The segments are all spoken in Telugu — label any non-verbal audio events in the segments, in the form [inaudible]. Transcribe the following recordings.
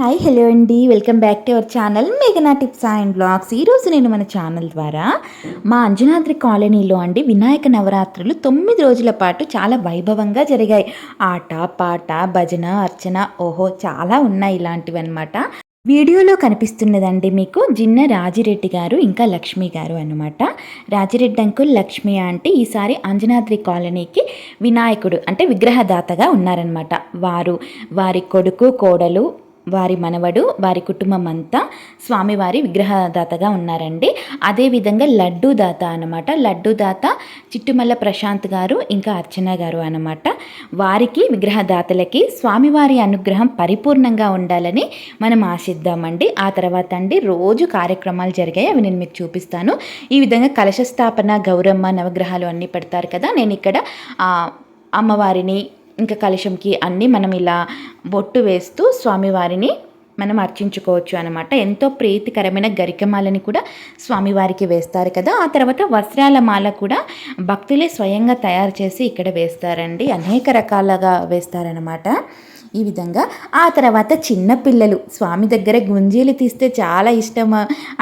హాయ్ హలో అండి. Welcome back to our channel మేఘనా టిప్స్ అండ్ బ్లాగ్స్ ఈరోజు నేను మన ఛానల్ ద్వారా మా అంజనాద్రి కాలనీలో అండి వినాయక నవరాత్రులు తొమ్మిది రోజుల పాటు చాలా వైభవంగా జరిగాయి. ఆట పాట భజన అర్చన ఓహో చాలా ఉన్నాయి ఇలాంటివి అనమాట వీడియోలో కనిపిస్తున్నదండి మీకు జిన్న రాజిరెడ్డి గారు ఇంకా లక్ష్మి గారు అనమాట రాజిరెడ్డి అంకుల్ లక్ష్మి ఆంటీ ఈసారి అంజనాద్రి కాలనీకి వినాయకుడు అంటే విగ్రహదాతగా ఉన్నారనమాట వారు వారి కొడుకు కోడలు వారి మనవడు వారి కుటుంబం అంతా స్వామివారి విగ్రహదాతగా ఉన్నారండి. అదేవిధంగా లడ్డూ దాత అనమాట లడ్డూ దాత చిట్టుమల్ల ప్రశాంత్ గారు ఇంకా అర్చన గారు అనమాట వారికి విగ్రహదాతలకి స్వామివారి అనుగ్రహం పరిపూర్ణంగా ఉండాలని మనం ఆశిద్దామండి. ఆ తర్వాత అండి రోజు కార్యక్రమాలు జరిగాయి. అవి నేను మీకు చూపిస్తాను. ఈ విధంగా కలశ స్థాపన గౌరమ్మ నవగ్రహాలు అన్నీ పెడతారు కదా. నేను ఇక్కడ అమ్మవారిని ఇంకా కలశంకి అన్నీ మనం ఇలా బొట్టు వేస్తూ స్వామివారిని మనం అర్చించుకోవచ్చు అనమాట ఎంతో ప్రీతికరమైన గరికమాలని కూడా స్వామివారికి వేస్తారు కదా. ఆ తర్వాత వస్త్రాల మాల కూడా భక్తులే స్వయంగా తయారు చేసి ఇక్కడ వేస్తారండి. అనేక రకాలుగా వేస్తారనమాట ఈ విధంగా ఆ తర్వాత చిన్నపిల్లలు స్వామి దగ్గర గుంజీలు తీస్తే చాలా ఇష్టం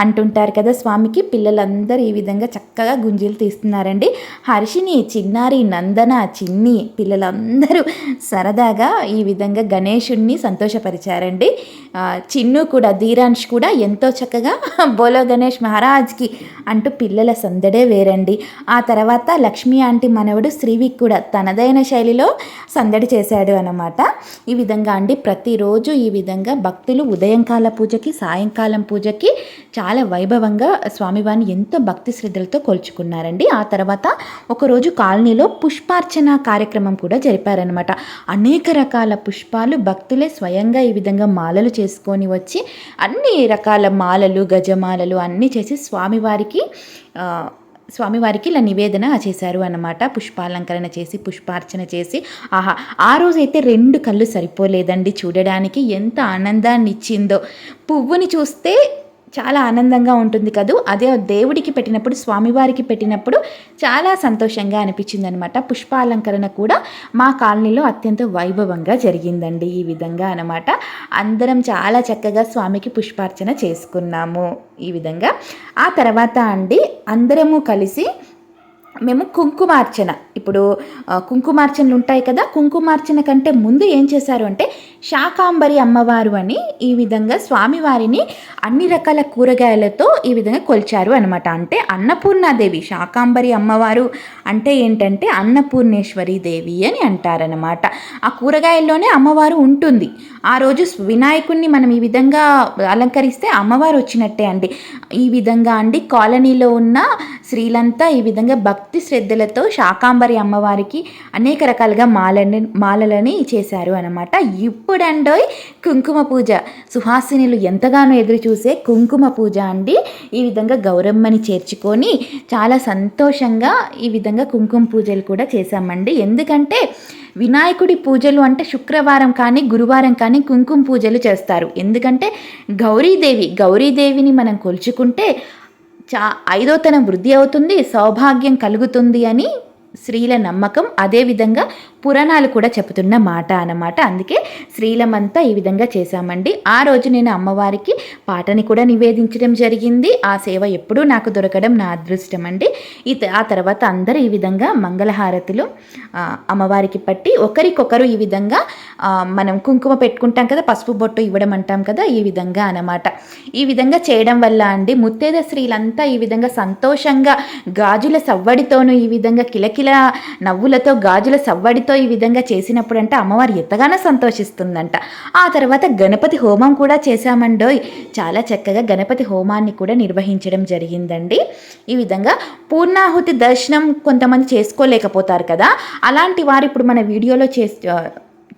అంటుంటారు కదా స్వామికి. పిల్లలందరూ ఈ విధంగా చక్కగా గుంజీలు తీస్తున్నారండి. హర్షిని చిన్నారి నందన చిన్ని పిల్లలందరూ సరదాగా ఈ విధంగా గణేషుణ్ణి సంతోషపరిచారండి. చిన్ను కూడా ధీరాంష్ కూడా ఎంతో చక్కగా బోలో గణేష్ మహారాజ్కి అంటూ పిల్లల సందడే వేరండి. ఆ తర్వాత లక్ష్మీ ఆంటీ మనవడు శ్రీవిక్ కూడా తనదైన శైలిలో సందడి చేశాడు అన్నమాట. ఈ విధంగా అండి. ప్రతిరోజు ఈ విధంగా భక్తులు ఉదయం కాల పూజకి సాయంకాలం పూజకి చాలా వైభవంగా స్వామివారిని ఎంతో భక్తి శ్రద్ధలతో కొలుచుకున్నారండి. ఆ తర్వాత ఒకరోజు కాలనీలో పుష్పార్చన కార్యక్రమం కూడా జరిపారనమాట అనేక రకాల పుష్పాలు భక్తులే స్వయంగా ఈ విధంగా మాలలు చేసుకొని వచ్చి అన్ని రకాల మాలలు గజమాలలు అన్నీ చేసి స్వామివారికి స్వామివారికి ఇలా నివేదన చేశారు అన్నమాట. పుష్పాలంకరణ చేసి పుష్పార్చన చేసి. ఆహా ఆ రోజైతే రెండు కళ్ళు సరిపోలేదండి చూడడానికి. ఎంత ఆనందాన్ని ఇచ్చిందో పువ్వుని చూస్తే చాలా ఆనందంగా ఉంటుంది కదూ. అదే దేవుడికి పెట్టినప్పుడు స్వామివారికి పెట్టినప్పుడు చాలా సంతోషంగా అనిపించింది అనమాట పుష్పాలంకరణ కూడా మా కాలనీలో అత్యంత వైభవంగా జరిగిందండి ఈ విధంగా అనమాట అందరం చాలా చక్కగా స్వామికి పుష్పార్చన చేసుకున్నాము ఈ విధంగా. ఆ తర్వాత అండి అందరము కలిసి మేము కుంకుమార్చన. ఇప్పుడు కుంకుమార్చనలు ఉంటాయి కదా కుంకుమార్చన కంటే ముందు ఏం చేశారు అంటే శాకాంబరి అమ్మవారు అని ఈ విధంగా స్వామివారిని అన్ని రకాల కూరగాయలతో ఈ విధంగా కొలిచారు అనమాట అంటే అన్నపూర్ణాదేవి శాకాంబరి అమ్మవారు అంటే ఏంటంటే అన్నపూర్ణేశ్వరి దేవి అని అంటారనమాట ఆ కూరగాయల్లోనే అమ్మవారు ఉంటుంది. ఆ రోజు వినాయకుడిని మనం ఈ విధంగా అలంకరిస్తే అమ్మవారు వచ్చినట్టే అండి. ఈ విధంగా అండి కాలనీలో ఉన్న స్త్రీలంతా ఈ విధంగా భక్తి శ్రద్ధలతో శాకాంబరి అమ్మవారికి అనేక రకాలుగా మాలని మాలలని చేశారు అనమాట ఇప్పుడండోయ్ కుంకుమ పూజ. సుహాసినులు ఎంతగానో ఎదురు చూసే కుంకుమ పూజ అండి. ఈ విధంగా గౌరమ్మని చేర్చుకొని చాలా సంతోషంగా ఈ విధంగా కుంకుమ పూజలు కూడా చేశామండి. ఎందుకంటే వినాయకుడి పూజలు అంటే శుక్రవారం కానీ గురువారం కానీ కుంకుమ పూజలు చేస్తారు. ఎందుకంటే గౌరీదేవి గౌరీదేవిని మనం కొలుచుకుంటే చా ఐదోతనం వృద్ధి అవుతుంది సౌభాగ్యం కలుగుతుంది అని స్త్రీల నమ్మకం అదేవిధంగా పురాణాలు కూడా చెబుతున్న మాట అన్నమాట. అందుకే స్త్రీలమంతా ఈ విధంగా చేశామండి. ఆ రోజు నేను అమ్మవారికి పాటని కూడా నివేదించడం జరిగింది. ఆ సేవ ఎప్పుడూ నాకు దొరకడం నా అదృష్టం అండి. ఈ త- ఆ తర్వాత అందరూ ఈ విధంగా మంగళహారతులు అమ్మవారికి పట్టి ఒకరికొకరు ఈ విధంగా మనం కుంకుమ పెట్టుకుంటాం కదా పసుపు బొట్టు ఇవ్వడం అంటాం కదా ఈ విధంగా అన్నమాట. ఈ విధంగా చేయడం వల్ల అండి ముత్తేద స్త్రీలంతా ఈ విధంగా సంతోషంగా గాజుల సవ్వడితోనూ ఈ విధంగా కిలకి కిలకిల నవ్వులతో గాజుల సవ్వడితో ఈ విధంగా చేసినప్పుడు అంటే అమ్మవారు ఎంతగానో సంతోషిస్తుందంట. ఆ తర్వాత గణపతి హోమం కూడా చేశామండోయ్. చాలా చక్కగా గణపతి హోమాన్ని కూడా నిర్వహించడం జరిగిందండి. ఈ విధంగా పూర్ణాహుతి దర్శనం కొంతమంది చేసుకోలేకపోతారు కదా. అలాంటి వారు ఇప్పుడు మన వీడియోలో చేస్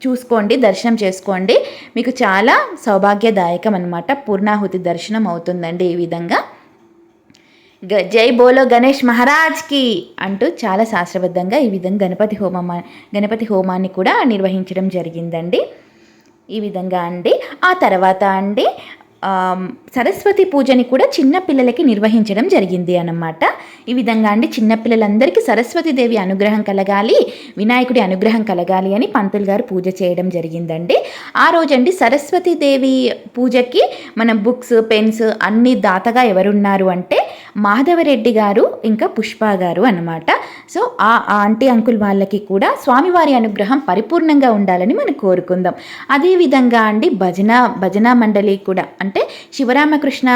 చూసుకోండి దర్శనం చేసుకోండి. మీకు చాలా సౌభాగ్యదాయకం అనమాట పూర్ణాహుతి దర్శనం అవుతుందండి ఈ విధంగా. జై బోలో గణేష్ మహారాజ్కి అంటూ చాలా శాస్త్రబద్ధంగా ఈ విధంగా గణపతి హోమం గణపతి హోమాన్ని కూడా నిర్వహించడం జరిగిందండి. ఈ విధంగా అండి. ఆ తర్వాత అండి సరస్వతి పూజని కూడా చిన్న పిల్లలకి నిర్వహించడం జరిగింది అన్నమాట. ఈ విధంగా అండి చిన్నపిల్లలందరికీ సరస్వతి దేవి అనుగ్రహం కలగాలి వినాయకుడి అనుగ్రహం కలగాలి అని పంతులు గారు పూజ చేయడం జరిగిందండి. ఆ రోజండి సరస్వతి దేవి పూజకి మనం బుక్స్ పెన్స్ అన్ని దాతగా ఎవరున్నారు అంటే మాధవరెడ్డి గారు ఇంకా పుష్ప గారు అనమాట సో ఆ ఆ ఆంటీ అంకుల్ వాళ్ళకి కూడా స్వామివారి అనుగ్రహం పరిపూర్ణంగా ఉండాలని మనం కోరుకుందాం. అదేవిధంగా అండి భజన భజన మండలి కూడా అంటే శివరామకృష్ణ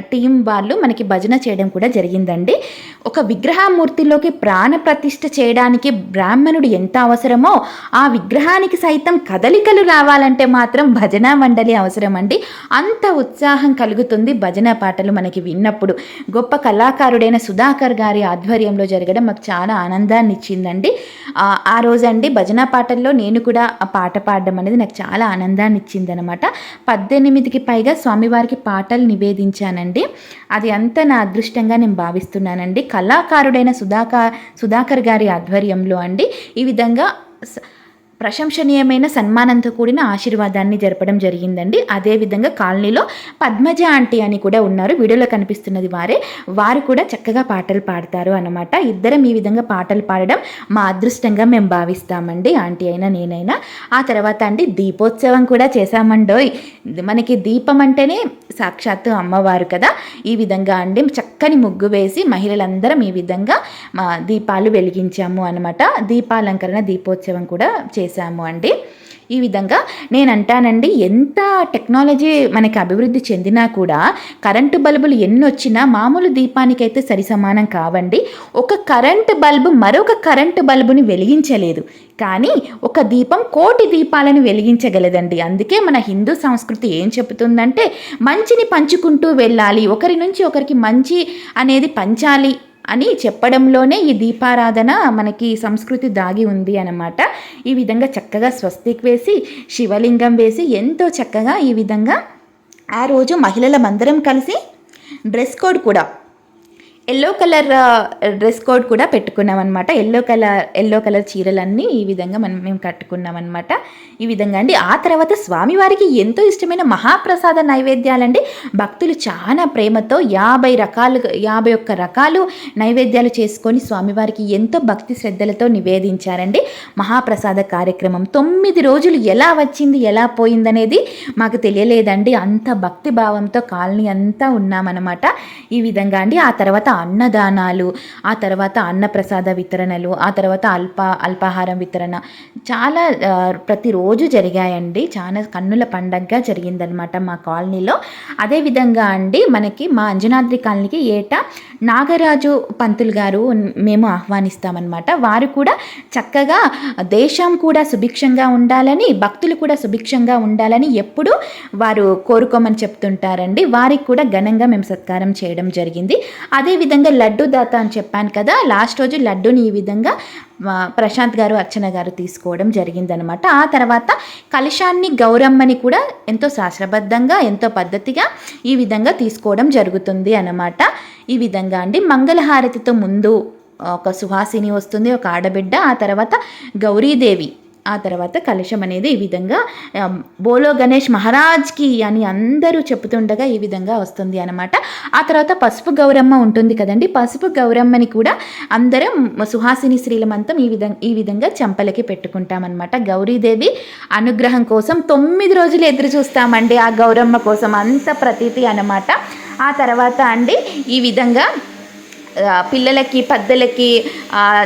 టీం వాళ్ళు మనకి భజన చేయడం కూడా జరిగిందండి. ఒక విగ్రహమూర్తిలోకి ప్రాణ ప్రతిష్ఠ చేయడానికి బ్రాహ్మణుడు ఎంత అవసరమో ఆ విగ్రహానికి సైతం కదలికలు రావాలంటే మాత్రం భజన మండలి అవసరం అండి అంత ఉత్సాహం కలుగుతుంది భజన పాటలు మనకి విన్నప్పుడు. గొప్ప కళాకారుడైన సుధాకర్ గారి ఆధ్వర్యంలో జరగడం మాకు చాలా ఆనందాన్ని ఇచ్చిందండి. ఆ, రోజండి భజన పాటల్లో నేను కూడా ఆ పాట పాడడం అనేది నాకు చాలా ఆనందాన్ని ఇచ్చిందనమాట. పద్దెనిమిదికి పైగా స్వామివారికి పాటలు నివేదించానండి. అది అంత నా అదృష్టంగా నేను భావిస్తున్నానండి. కళాకారుడైన సుధాకర్ సుధాకర్ గారి ఆధ్వర్యంలో అండి. ఈ విధంగా ప్రశంసనీయమైన సన్మానంతో కూడిన ఆశీర్వాదాన్ని జరపడం జరిగిందండి. అదేవిధంగా కాలనీలో పద్మజ ఆంటీ అని కూడా ఉన్నారు. వీడియోలో కనిపిస్తున్నది వారే. వారు కూడా చక్కగా పాటలు పాడతారు అనమాట ఇద్దరం ఈ విధంగా పాటలు పాడడం మా అదృష్టంగా మేము భావిస్తామండి. ఆంటీ అయినా నేనైనా. ఆ తర్వాత అండి దీపోత్సవం కూడా చేశామండోయ్. మనకి దీపం అంటేనే సాక్షాత్తు అమ్మవారు కదా. ఈ విధంగా అండి చక్కని ముగ్గు వేసి మహిళలందరం ఈ విధంగా మా దీపాలు వెలిగించాము అనమాట దీపాలంకరణ దీపోత్సవం కూడా చేశాము అండి. ఈ విధంగా నేను అంటానండి ఎంత టెక్నాలజీ మనకి అభివృద్ధి చెందినా కూడా కరెంటు బల్బులు ఎన్ని వచ్చినా మామూలు దీపానికైతే సరి సమానం కావండి. ఒక కరెంటు బల్బు మరొక కరెంటు బల్బుని వెలిగించలేదు. కానీ ఒక దీపం కోటి దీపాలను వెలిగించగలదండి. అందుకే మన హిందూ సంస్కృతి ఏం చెబుతుందంటే మంచిని పంచుకుంటూ వెళ్ళాలి ఒకరి నుంచి ఒకరికి మంచి అనేది పంచాలి అని చెప్పడంలోనే ఈ దీపారాధన మనకి సంస్కృతి దాగి ఉంది అన్నమాట. ఈ విధంగా చక్కగా స్వస్తిక్ వేసి శివలింగం వేసి ఎంతో చక్కగా ఈ విధంగా ఆ రోజు మహిళలమందరం కలిసి డ్రెస్ కోడ్ కూడా ఎల్లో కలర్ డ్రెస్ కోడ్ కూడా పెట్టుకున్నాం అనమాట ఎల్లో కలర్ ఎల్లో కలర్ చీరలన్నీ ఈ విధంగా మనం మేము కట్టుకున్నాం అనమాట ఈ విధంగా అండి. ఆ తర్వాత స్వామివారికి ఎంతో ఇష్టమైన మహాప్రసాద నైవేద్యాలండి. భక్తులు చాలా ప్రేమతో యాభై రకాలు యాభై ఒక్క రకాలు నైవేద్యాలు చేసుకొని స్వామివారికి ఎంతో భక్తి శ్రద్ధలతో నివేదించారండి. మహాప్రసాద కార్యక్రమం తొమ్మిది రోజులు ఎలా వచ్చింది ఎలా పోయిందనేది మాకు తెలియలేదండి. అంత భక్తి భావంతో కాలనీ అంతా ఉన్నామన్నమాట. ఈ విధంగా అండి. ఆ తర్వాత అన్నదానాలు ఆ తర్వాత అన్నప్రసాద వితరణలు ఆ తర్వాత అల్ప అల్పాహారం వితరణ చాలా ప్రతిరోజు జరిగాయండి. చాలా కన్నుల పండగగా జరిగిందనమాట మా కాలనీలో. అదేవిధంగా అండి మనకి మా అంజనాద్రి కాలనీకి ఏటా నాగరాజు పంతులు గారు మేము ఆహ్వానిస్తామన్నమాట. వారు కూడా చక్కగా దేశం కూడా సుభిక్షంగా ఉండాలని భక్తులు కూడా సుభిక్షంగా ఉండాలని ఎప్పుడూ వారు కోరుకోమని చెప్తుంటారండి. వారికి కూడా ఘనంగా మేము సత్కారం చేయడం జరిగింది. అదేవిధంగా లడ్డు దాత అని చెప్పాను కదా లాస్ట్ రోజు లడ్డుని ఈ విధంగా ప్రశాంత్ గారు అర్చన గారు తీసుకోవడం జరిగిందనమాట. ఆ తర్వాత కలశాన్ని గౌరమ్మని కూడా ఎంతో శాస్త్రబద్ధంగా ఎంతో పద్ధతిగా ఈ విధంగా తీసుకోవడం జరుగుతుంది అన్నమాట ఈ విధంగా అండి మంగళహారతితో ముందు ఒక సుహాసిని వస్తుంది ఒక ఆడబిడ్డ ఆ తర్వాత గౌరీదేవి. ఆ తర్వాత కలశం అనేది ఈ విధంగా బోలో గణేష్ మహారాజ్కి అని అందరూ చెప్తుండగా ఈ విధంగా వస్తుంది అనమాట ఆ తర్వాత పసుపు గౌరమ్మ ఉంటుంది కదండి. పసుపు గౌరమ్మని కూడా అందరం సుహాసిని శ్రీలమంతం ఈ విధంగా ఈ విధంగా చెంపలకి పెట్టుకుంటామన్నమాట. గౌరీదేవి అనుగ్రహం కోసం తొమ్మిది రోజులు ఎదురు చూస్తామండి ఆ గౌరమ్మ కోసం అంత ప్రతీతి అనమాట ఆ తర్వాత అండి ఈ విధంగా పిల్లలకి పెద్దలకి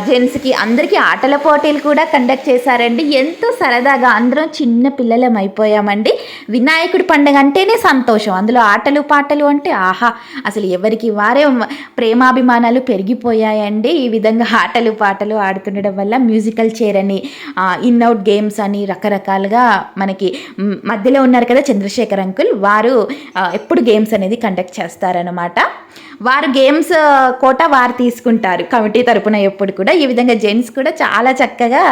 జెంట్స్కి అందరికీ ఆటల పోటీలు కూడా కండక్ట్ చేశారండి. ఎంతో సరదాగా అందరం చిన్న పిల్లలం అయిపోయామండి. వినాయకుడి పండుగ అంటేనే సంతోషం. అందులో ఆటలు పాటలు అంటే ఆహా అసలు ఎవరికి వారే ప్రేమాభిమానాలు పెరిగిపోయాయండి. ఈ విధంగా ఆటలు పాటలు ఆడుతుండడం వల్ల మ్యూజికల్ చైర్ అని ఇన్ అవుట్ గేమ్స్ అని రకరకాలుగా మనకి మధ్యలో ఉన్నారు కదా చంద్రశేఖర్ అంకుల్ వారు ఎప్పుడు గేమ్స్ అనేది కండక్ట్ చేస్తారనమాట వారు గేమ్స్ కోట కోట వారు తీసుకుంటారు. కమిటీ తరపున ఎప్పుడు కూడా ఈ విధంగా జెంట్స్ కూడా చాలా చక్కగా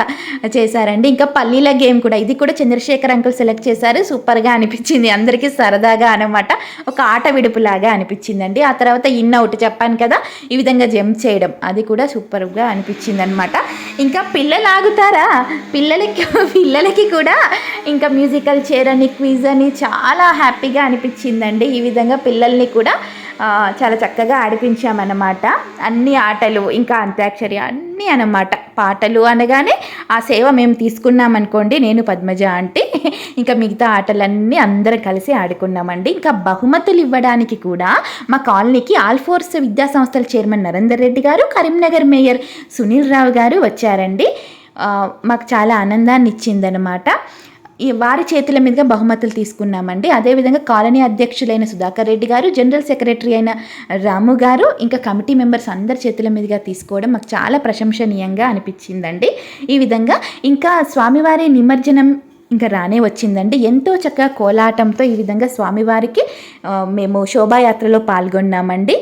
చేశారండి. ఇంకా పల్లీల గేమ్ కూడా ఇది కూడా చంద్రశేఖర్ అంకుల్ సెలెక్ట్ చేశారు. సూపర్గా అనిపించింది. అందరికీ సరదాగా అనమాట ఒక ఆట విడుపులాగా అనిపించిందండి. ఆ తర్వాత ఇన్ అవుట్ చెప్పాను కదా ఈ విధంగా జంప్ చేయడం. అది కూడా సూపర్గా అనిపించింది అనమాట ఇంకా పిల్లలు ఆగుతారా? పిల్లలకి పిల్లలకి కూడా ఇంకా మ్యూజికల్ చైర్ అని క్విజ్ అని చాలా హ్యాపీగా అనిపించిందండి. ఈ విధంగా పిల్లల్ని కూడా చాలా చక్కగా ఆడిపించామన్నమాట. అన్ని ఆటలు ఇంకా అంత్యాక్షరి అన్నీ అనమాట పాటలు అనగానే ఆ సేవ మేము తీసుకున్నాం అనుకోండి నేను పద్మజ అంటే ఇంకా మిగతా ఆటలన్నీ అందరం కలిసి ఆడుకున్నామండి. ఇంకా బహుమతులు ఇవ్వడానికి కూడా మా కాలనీకి ఆల్ఫోర్స్ విద్యా సంస్థల చైర్మన్ నరేందర్ రెడ్డి గారు కరీంనగర్ మేయర్ సునీల్ రావు గారు వచ్చారండి. మాకు చాలా ఆనందాన్ని ఇచ్చిందనమాట ఈ వారి చేతుల మీదుగా బహుమతులు తీసుకున్నామండి. అదేవిధంగా కాలనీ అధ్యక్షులైన సుధాకర్ రెడ్డి గారు జనరల్ సెక్రటరీ అయిన రాము గారు ఇంకా కమిటీ మెంబర్స్ అందరి చేతుల మీదుగా తీసుకోవడం మాకు చాలా ప్రశంసనీయంగా అనిపించిందండి. ఈ విధంగా ఇంకా స్వామివారి నిమజ్జనం ఇంకా రానే వచ్చిందండి. ఎంతో చక్కగా కోలాటంతో ఈ విధంగా స్వామివారికి మేము శోభాయాత్రలో పాల్గొన్నామండి.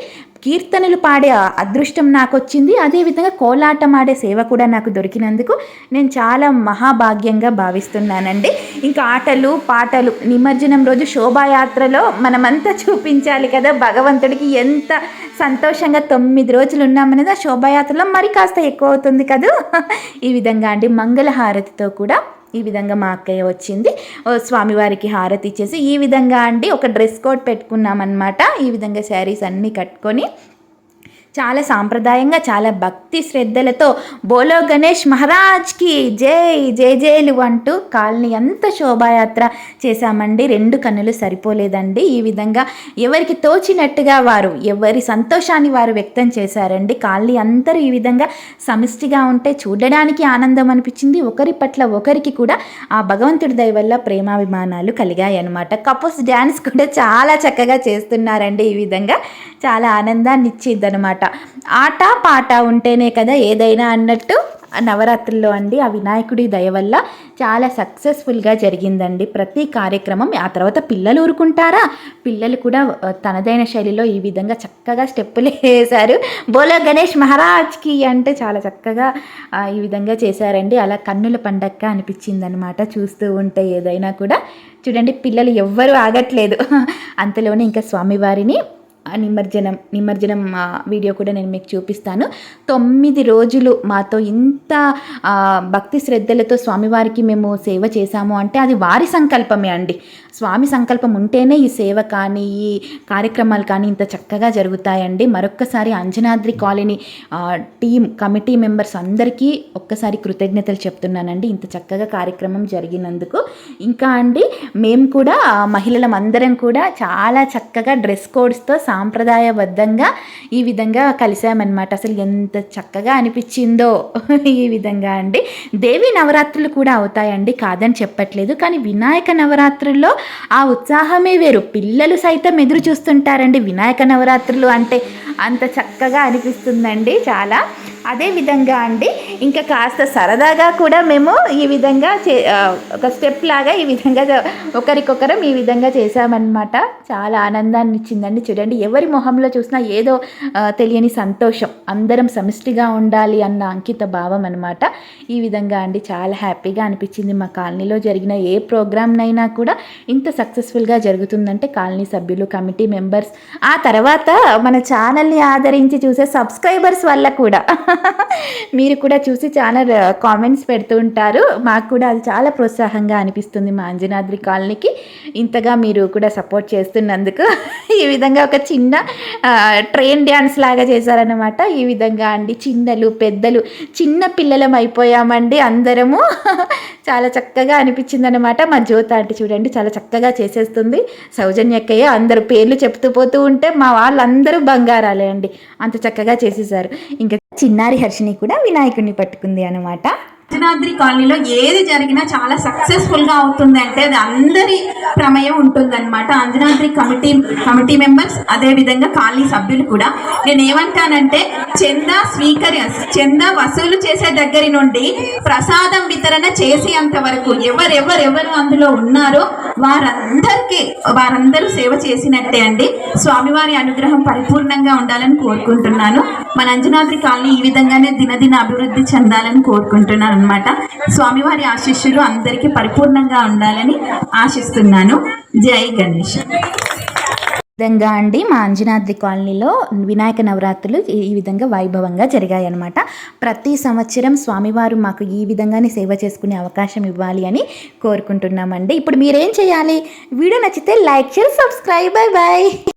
కీర్తనలు పాడే అదృష్టం నాకు వచ్చింది అదేవిధంగా కోలాటం ఆడే సేవ కూడా నాకు దొరికినందుకు నేను చాలా మహాభాగ్యంగా భావిస్తున్నానండి. ఇంకా ఆటలు పాటలు నిమజ్జనం రోజు శోభాయాత్రలో మనమంతా చూపించాలి కదా. భగవంతుడికి ఎంత సంతోషంగా తొమ్మిది రోజులు ఉన్నామనేది ఆ శోభాయాత్రలో మరి కాస్త ఎక్కువ అవుతుంది కదా? ఈ విధంగా అండి మంగళహారతితో కూడా ఈ విధంగా మా అక్కయ్య వచ్చింది. స్వామివారికి హారతి ఇచ్చేసి ఈ విధంగా అండి ఒక డ్రెస్ కోడ్ పెట్టుకున్నామన్నమాట. ఈ విధంగా శారీస్ అన్నీ కట్టుకొని చాలా సాంప్రదాయంగా చాలా భక్తి శ్రద్ధలతో బోలో గణేష్ మహారాజ్కి జై జై జైలు అంటూ కాలనీ అంత శోభాయాత్ర చేశామండి. రెండు కన్నులు సరిపోలేదండి. ఈ విధంగా ఎవరికి తోచినట్టుగా వారు ఎవరి సంతోషాన్ని వారు వ్యక్తం చేశారండి. కాలనీ అందరూ ఈ విధంగా సమిష్టిగా ఉంటే చూడడానికి ఆనందం అనిపించింది. ఒకరి పట్ల ఒకరికి కూడా ఆ భగవంతుడి దయ వల్ల ప్రేమాభిమానాలు కలిగాయి అనమాట కపుల్స్ డ్యాన్స్ కూడా చాలా చక్కగా చేస్తున్నారండి. ఈ విధంగా చాలా ఆనందాన్ని ఇచ్చిందనమాట అనమాట ఆట పాట ఉంటేనే కదా ఏదైనా అన్నట్టు నవరాత్రుల్లో అండి ఆ వినాయకుడి దయ వల్ల చాలా సక్సెస్ఫుల్గా జరిగిందండి. ప్రతి కార్యక్రమం ఆ తర్వాత పిల్లలు ఊరుకుంటారా? పిల్లలు కూడా తనదైన శైలిలో ఈ విధంగా చక్కగా స్టెప్పులు వేశారు. బోలో గణేష్ మహారాజ్కి అంటే చాలా చక్కగా ఈ విధంగా చేశారండి. అలా కన్నుల పండక్క అనిపించిందనమాట చూస్తూ ఉంటే ఏదైనా కూడా. చూడండి పిల్లలు ఎవ్వరూ ఆగట్లేదు. [laughs] అంతలోనే ఇంకా స్వామివారిని ఆ నిమజ్జనం నిమజ్జనం వీడియో కూడా నేను మీకు చూపిస్తాను. తొమ్మిది రోజులు మాతో ఇంత భక్తి శ్రద్ధలతో స్వామివారికి మేము సేవ చేశాము అంటే అది వారి సంకల్పమే అండి. స్వామి సంకల్పం ఉంటేనే ఈ సేవ కానీ ఈ కార్యక్రమాలు కానీ ఇంత చక్కగా జరుగుతాయండి. మరొక్కసారి Anjanadri colony team committee members అందరికీ ఒక్కసారి కృతజ్ఞతలు చెప్తున్నానండి. ఇంత చక్కగా కార్యక్రమం జరిగినందుకు. ఇంకా అండి మేము కూడా మహిళలం అందరం కూడా చాలా చక్కగా డ్రెస్ కోడ్స్తో సాంప్రదాయబద్ధంగా ఈ విధంగా కలిసామన్నమాట అసలు ఎంత చక్కగా అనిపించిందో [laughs] ఈ విధంగా అండి. దేవి నవరాత్రులు కూడా అవుతాయండి కాదని చెప్పట్లేదు. కానీ వినాయక నవరాత్రుల్లో ఆ ఉత్సాహమే వేరు. పిల్లలు సైతం ఎదురు చూస్తుంటారండి వినాయక నవరాత్రులు అంటే అంత చక్కగా అనిపిస్తుందండి చాలా. అదే విధంగా అండి ఇంకా కాస్త సరదాగా కూడా మేము ఈ విధంగా చే ఒక స్టెప్ లాగా ఈ విధంగా ఒకరికొకరం ఈ విధంగా చేసామన్నమాట చాలా ఆనందాన్ని ఇచ్చిందండి చూడండి ఎవరి మొహంలో చూసినా ఏదో తెలియని సంతోషం అందరం సమిష్టిగా ఉండాలి అన్న అంకిత భావం అనమాట ఈ విధంగా అండి చాలా హ్యాపీగా అనిపించింది మా కాలనీలో జరిగిన ఏ ప్రోగ్రామ్నైనా కూడా ఇంత సక్సెస్ఫుల్గా జరుగుతుందంటే కాలనీ సభ్యులు కమిటీ మెంబర్స్ ఆ తర్వాత మన ఛానల్ని ఆదరించి చూసే సబ్స్క్రైబర్స్ వల్ల కూడా. [laughs] మీరు కూడా చూసి చాలా కామెంట్స్ పెడుతూ ఉంటారు. మాకు కూడా అది చాలా ప్రోత్సాహంగా అనిపిస్తుంది మా అంజనాద్రి కాలనీకి. ఇంతగా మీరు కూడా సపోర్ట్ చేస్తున్నందుకు. [laughs] ఈ విధంగా ఒక చిన్న ట్రైన్ డ్యాన్స్ లాగా చేశారనమాట ఈ విధంగా అండి. చిన్నలు పెద్దలు చిన్న పిల్లలం అయిపోయామండి అందరము. [laughs] చాలా చక్కగా అనిపించింది అనమాట మా జ్యోత అంటే చూడండి చాలా చక్కగా చేసేస్తుంది. సౌజన్యక్కయ్య అందరు పేర్లు చెప్తూ పోతూ ఉంటే మా వాళ్ళందరూ బంగారాలే అండి. అంత చక్కగా చేసేసారు. ఇంకా చిన్నారి హర్షిని కూడా వినాయకుడిని పట్టుకుంది అనమాట అంజనాద్రి కాలనీలో ఏది జరిగినా చాలా సక్సెస్ఫుల్గా అవుతుంది అంటే అది అందరి ప్రమేయం ఉంటుందన్నమాట. అంజనాద్రి కమిటీ కమిటీ మెంబర్స్ అదే విధంగా కాలనీ సభ్యులు కూడా. నేను ఏమంటానంటే చందా స్వీకరి చందా వసూలు చేసే దగ్గర నుండి ప్రసాదం వితరణ చేసేంత వరకు ఎవరెవరెవరు అందులో ఉన్నారో వారందరికీ వారందరూ సేవ చేసినట్టే అండి. స్వామివారి అనుగ్రహం పరిపూర్ణంగా ఉండాలని కోరుకుంటున్నాను. మన అంజనాద్రి కాలనీ ఈ విధంగానే దినదిన అభివృద్ధి చెందాలని కోరుకుంటున్నాను అనమాట స్వామివారి ఆశీస్సులు అందరికీ పరిపూర్ణంగా ఉండాలని ఆశిస్తున్నాను. జై గణేష్. విధంగా అండి మా అంజనాద్రి కాలనీలో వినాయక నవరాత్రులు ఈ విధంగా వైభవంగా జరిగాయి అనమాట ప్రతి సంవత్సరం స్వామివారు మాకు ఈ విధంగానే సేవ చేసుకునే అవకాశం ఇవ్వాలి అని కోరుకుంటున్నామండి. ఇప్పుడు మీరేం చేయాలి? వీడియో నచ్చితే లైక్ చేసి సబ్స్క్రైబ్. Bye bye